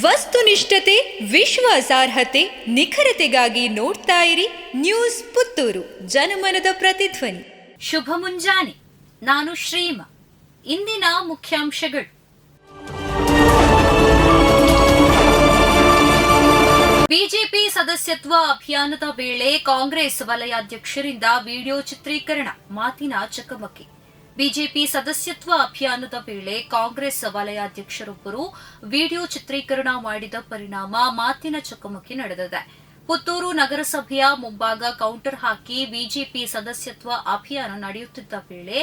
ವಸ್ತುನಿಷ್ಠತೆ, ವಿಶ್ವಾಸಾರ್ಹತೆ, ನಿಖರತೆಗಾಗಿ ನೋಡ್ತಾ ಇರಿ ನ್ಯೂಸ್ ಪುತ್ತೂರು, ಜನಮನದ ಪ್ರತಿಧ್ವನಿ. ಶುಭ ಮುಂಜಾನೆ, ನಾನು ಶ್ರೀಮ. ಇಂದಿನ ಮುಖ್ಯಾಂಶಗಳು. ಬಿಜೆಪಿ ಸದಸ್ಯತ್ವ ಅಭಿಯಾನದ ವೇಳೆ ಕಾಂಗ್ರೆಸ್ ವಲಯಾಧ್ಯಕ್ಷರಿಂದ ವಿಡಿಯೋ ಚಿತ್ರೀಕರಣ, ಮಾತಿನ ಚಕಮಕಿ. ಬಿಜೆಪಿ ಸದಸ್ಯತ್ವ ಅಭಿಯಾನದ ವೇಳೆ ಕಾಂಗ್ರೆಸ್ ವಲಯಾಧ್ಯಕ್ಷರೊಬ್ಬರು ವಿಡಿಯೋ ಚಿತ್ರೀಕರಣ ಮಾಡಿದ ಪರಿಣಾಮ ಮಾತಿನ ಚಕಮಕಿ ನಡೆದಿದೆ. ಪುತ್ತೂರು ನಗರಸಭೆಯ ಮುಂಭಾಗ ಕೌಂಟರ್ ಹಾಕಿ ಬಿಜೆಪಿ ಸದಸ್ಯತ್ವ ಅಭಿಯಾನ ನಡೆಯುತ್ತಿದ್ದ ವೇಳೆ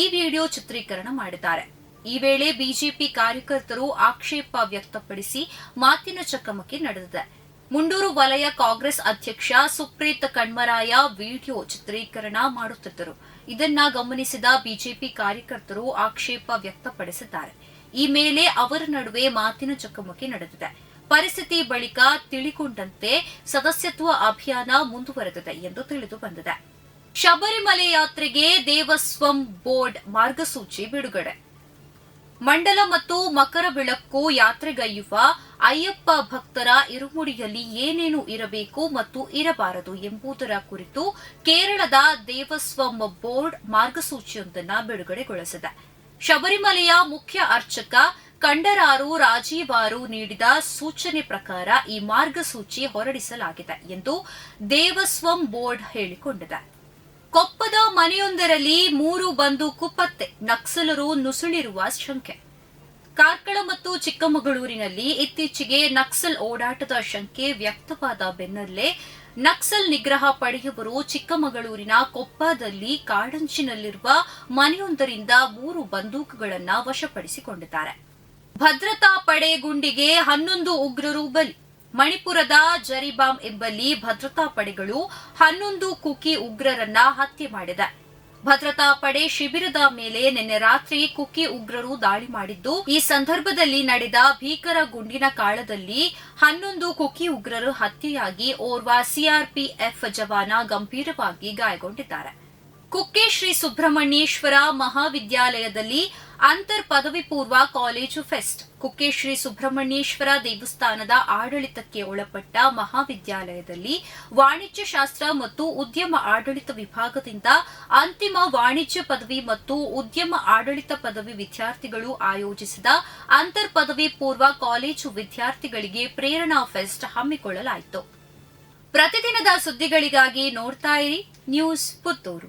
ಈ ವಿಡಿಯೋ ಚಿತ್ರೀಕರಣ ಮಾಡಿದ್ದಾರೆ. ಈ ವೇಳೆ ಬಿಜೆಪಿ ಕಾರ್ಯಕರ್ತರು ಆಕ್ಷೇಪ ವ್ಯಕ್ತಪಡಿಸಿ ಮಾತಿನ ಚಕಮಕಿ ನಡೆದಿದೆ. ಮುಂಡೂರು ವಲಯ ಕಾಂಗ್ರೆಸ್ ಅಧ್ಯಕ್ಷ ಸುಪ್ರೀತ್ ಕಣ್ಮರಾಯ ವಿಡಿಯೋ ಚಿತ್ರೀಕರಣ ಮಾಡುತ್ತಿದ್ದರು. ಇದನ್ನ ಗಮನಿಸಿದ ಬಿಜೆಪಿ ಕಾರ್ಯಕರ್ತರು ಆಕ್ಷೇಪ ವ್ಯಕ್ತಪಡಿಸಿದ್ದಾರೆ. ಈ ಮೇಲೆ ಅವರ ನಡುವೆ ಮಾತಿನ ಚಕಮಕಿ ನಡೆದಿದೆ. ಪರಿಸ್ಥಿತಿ ಬಳಿಕ ತಿಳಿಕೊಂಡಂತೆ ಸದಸ್ಯತ್ವ ಅಭಿಯಾನ ಮುಂದುವರೆದಿದೆ ಎಂದು ತಿಳಿದು ಬಂದಿದೆ. ಶಬರಿಮಲೆ ಯಾತ್ರೆಗೆ ದೇವಸ್ವಂ ಬೋರ್ಡ್ ಮಾರ್ಗಸೂಚಿ ಬಿಡುಗಡೆ. ಮಂಡಲ ಮತ್ತು ಮಕರ ಬೆಳಕು ಯಾತ್ರೆಗೈಯುವ ಅಯ್ಯಪ್ಪ ಭಕ್ತರ ಇರುಮುಡಿಯಲ್ಲಿ ಏನೇನು ಇರಬೇಕು ಮತ್ತು ಇರಬಾರದು ಎಂಬುದರ ಕುರಿತು ಕೇರಳದ ದೇವಸ್ವಂ ಬೋರ್ಡ್ ಮಾರ್ಗಸೂಚಿಯೊಂದನ್ನು ಬಿಡುಗಡೆಗೊಳಿಸಿದೆ. ಶಬರಿಮಲೆಯ ಮುಖ್ಯ ಅರ್ಚಕ ಕಂಡರಾರು ರಾಜೀವಾರು ನೀಡಿದ ಸೂಚನೆ ಪ್ರಕಾರ ಈ ಮಾರ್ಗಸೂಚಿ ಹೊರಡಿಸಲಾಗಿದೆ ಎಂದು ದೇವಸ್ವಂ ಬೋರ್ಡ್ ಹೇಳಿಕೊಂಡಿದೆ. ಕೊಪ್ಪದ ಮನೆಯೊಂದರಲ್ಲಿ ಮೂರು ಬಂದೂಕು ಪತ್ತೆ ನಕ್ಸಲರು ನುಸುಳಿರುವ ಶಂಕೆ. ಕಾರ್ಕಳ ಮತ್ತು ಚಿಕ್ಕಮಗಳೂರಿನಲ್ಲಿ ಇತ್ತೀಚೆಗೆ ನಕ್ಸಲ್ ಓಡಾಟದ ಶಂಕೆ ವ್ಯಕ್ತವಾದ ಬೆನ್ನಲ್ಲೇ ನಕ್ಸಲ್ ನಿಗ್ರಹ ಪಡೆಯವರು ಚಿಕ್ಕಮಗಳೂರಿನ ಕೊಪ್ಪದಲ್ಲಿ ಕಾಡಂಚಿನಲ್ಲಿರುವ ಮನೆಯೊಂದರಿಂದ ಮೂರು ಬಂದೂಕುಗಳನ್ನು ವಶಪಡಿಸಿಕೊಂಡಿದ್ದಾರೆ. ಭದ್ರತಾ ಪಡೆ ಗುಂಡಿಗೆ ಹನ್ನೊಂದು ಉಗ್ರರು ಬಲಿ. ಮಣಿಪುರದ ಜರಿಬಾಮ್ ಎಂಬಲ್ಲಿ ಭದ್ರತಾ ಪಡೆಗಳು ಹನ್ನೊಂದು ಕುಕಿ ಉಗ್ರರನ್ನ ಹತ್ಯೆ ಮಾಡಿದೆ. ಭದ್ರತಾ ಪಡೆ ಶಿಬಿರದ ಮೇಲೆ ನಿನ್ನೆ ರಾತ್ರಿ ಕುಕ್ಕಿ ಉಗ್ರರು ದಾಳಿ ಮಾಡಿದ್ದು, ಈ ಸಂದರ್ಭದಲ್ಲಿ ನಡೆದ ಭೀಕರ ಗುಂಡಿನ ಕಾಳದಲ್ಲಿ ಹನ್ನೊಂದು ಕುಕ್ಕಿ ಉಗ್ರರು ಹತ್ಯೆಯಾಗಿ ಓರ್ವ ಸಿಆರ್ಪಿಎಫ್ ಜವಾನ ಗಂಭೀರವಾಗಿ ಗಾಯಗೊಂಡಿದ್ದಾರೆ. ಕುಕ್ಕೆ ಶ್ರೀ ಸುಬ್ರಹ್ಮಣ್ಯೇಶ್ವರ ಮಹಾವಿದ್ಯಾಲಯದಲ್ಲಿ ಅಂತರ್ ಪದವಿ ಪೂರ್ವ ಕಾಲೇಜು ಫೆಸ್ಟ್. ಕುಕ್ಕೆ ಶ್ರೀ ಸುಬ್ರಹ್ಮಣ್ಯೇಶ್ವರ ದೇವಸ್ಥಾನದ ಆಡಳಿತಕ್ಕೆ ಒಳಪಟ್ಟ ಮಹಾವಿದ್ಯಾಲಯದಲ್ಲಿ ವಾಣಿಜ್ಯ ಶಾಸ್ತ್ರ ಮತ್ತು ಉದ್ಯಮ ಆಡಳಿತ ವಿಭಾಗದಿಂದ ಅಂತಿಮ ವಾಣಿಜ್ಯ ಪದವಿ ಮತ್ತು ಉದ್ಯಮ ಆಡಳಿತ ಪದವಿ ವಿದ್ಯಾರ್ಥಿಗಳು ಆಯೋಜಿಸಿದ ಅಂತರ್ ಪದವಿ ಪೂರ್ವ ಕಾಲೇಜು ವಿದ್ಯಾರ್ಥಿಗಳಿಗೆ ಪ್ರೇರಣಾ ಫೆಸ್ಟ್ ಹಮ್ಮಿಕೊಳ್ಳಲಾಯಿತು. ಪ್ರತಿದಿನದ ಸುದ್ದಿಗಳಿಗಾಗಿ ನೋಡ್ತಾ ಇರಿ ನ್ಯೂಸ್ ಪುತ್ತೂರು.